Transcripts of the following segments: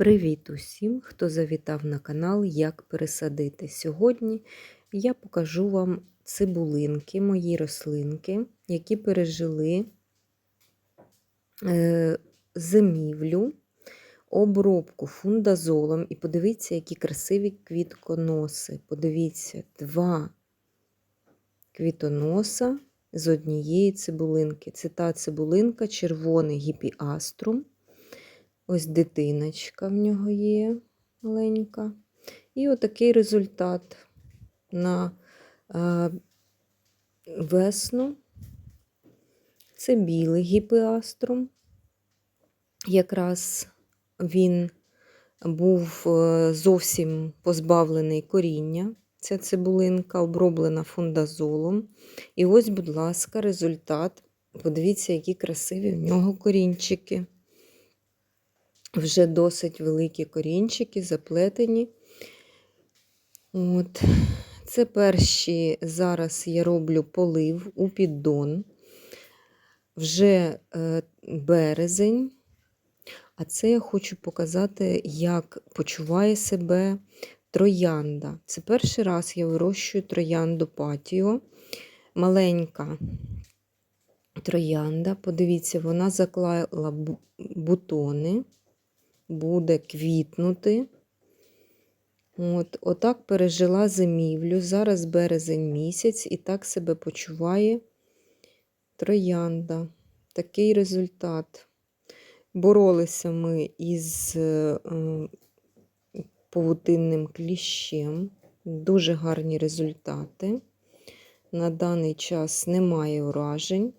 Привіт усім, хто завітав на канал Як пересадити. Сьогодні я покажу вам цибулинки, мої рослинки, які пережили е, зимівлю, обробку фундазолом. І подивіться, які красиві квітконоси. Подивіться, два квітоноса з однієї цибулинки. Це та цибулинка, червоний гіпіаструм. Ось дитиночка в нього є маленька. І отакий результат на е, весну. Це білий гіпіаструм. Якраз він був е, зовсім позбавлений коріння. Ця цибулинка оброблена фундазолом. І ось, будь ласка, результат. Подивіться, які красиві в нього корінчики вже досить великі корінчики, заплетені. От. Це перші, зараз я роблю полив у піддон. Вже е, березень. А це я хочу показати, як почуває себе троянда. Це перший раз я вирощую троянду патіо. Маленька троянда. Подивіться, вона заклала бутони буде квітнути. От, Отак пережила зимівлю. Зараз березень місяць, і так себе почуває троянда. Такий результат. Боролися ми із е, павутинним кліщем. Дуже гарні результати. На даний час немає уражень.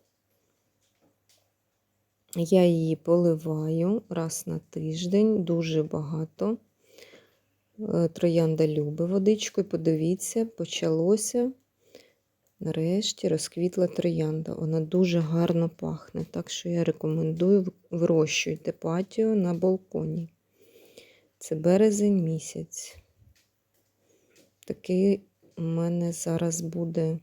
Я її поливаю раз на тиждень, дуже багато. Е, троянда любить водичку, і подивіться, почалося. Нарешті розквітла троянда. Вона дуже гарно пахне. Так що я рекомендую вирощуйте патіо на балконі. Це березень місяць. Такий у мене зараз буде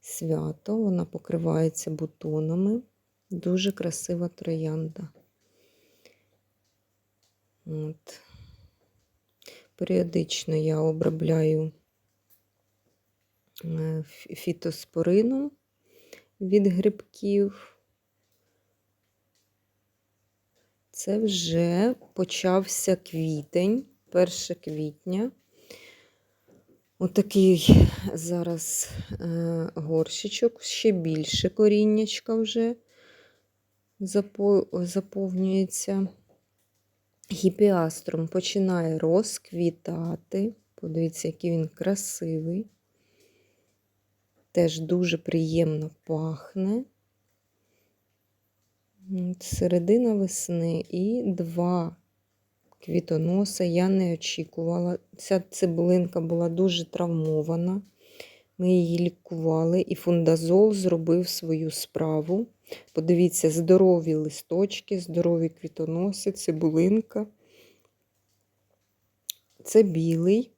свято, вона покривається бутонами. Дуже красива троянда. От. Періодично я обробляю е, фітоспорином від грибків. Це вже почався квітень, 1 квітня. Отакий зараз е, горщичок, ще більше коріннячка вже заповнюється. Гіпіаструм починає розквітати. Подивіться, який він красивий. Теж дуже приємно пахне. Середина весни і два квітоноси я не очікувала. Ця цибулинка була дуже травмована. Ми її лікували, і фундазол зробив свою справу. Подивіться, здорові листочки, здорові квітоноси, цибулинка. Це білий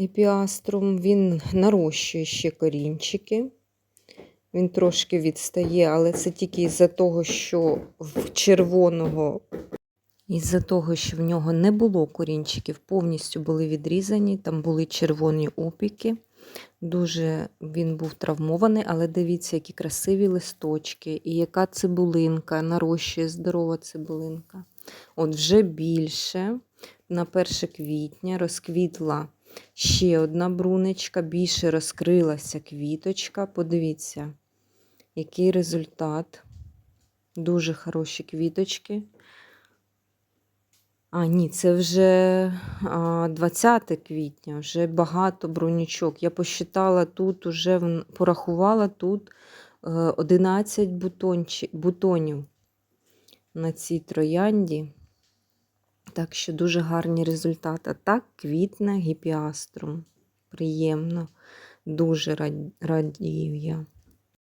епіаструм, він нарощує ще корінчики. Він трошки відстає, але це тільки із-за того, що в червоного, із-за того, що в нього не було корінчиків, повністю були відрізані, там були червоні опіки. Дуже він був травмований, але дивіться, які красиві листочки, і яка цибулинка, нарощує здорова цибулинка. От вже більше на 1 квітня розквітла ще одна брунечка, більше розкрилася квіточка. Подивіться, який результат. Дуже хороші квіточки. А, ні, це вже 20 квітня, вже багато бронючок. Я посчитала тут, уже порахувала тут 11 е, бутонів на цій троянді. Так що дуже гарні результати. Так, квітне гіпіаструм. Приємно, дуже радію я.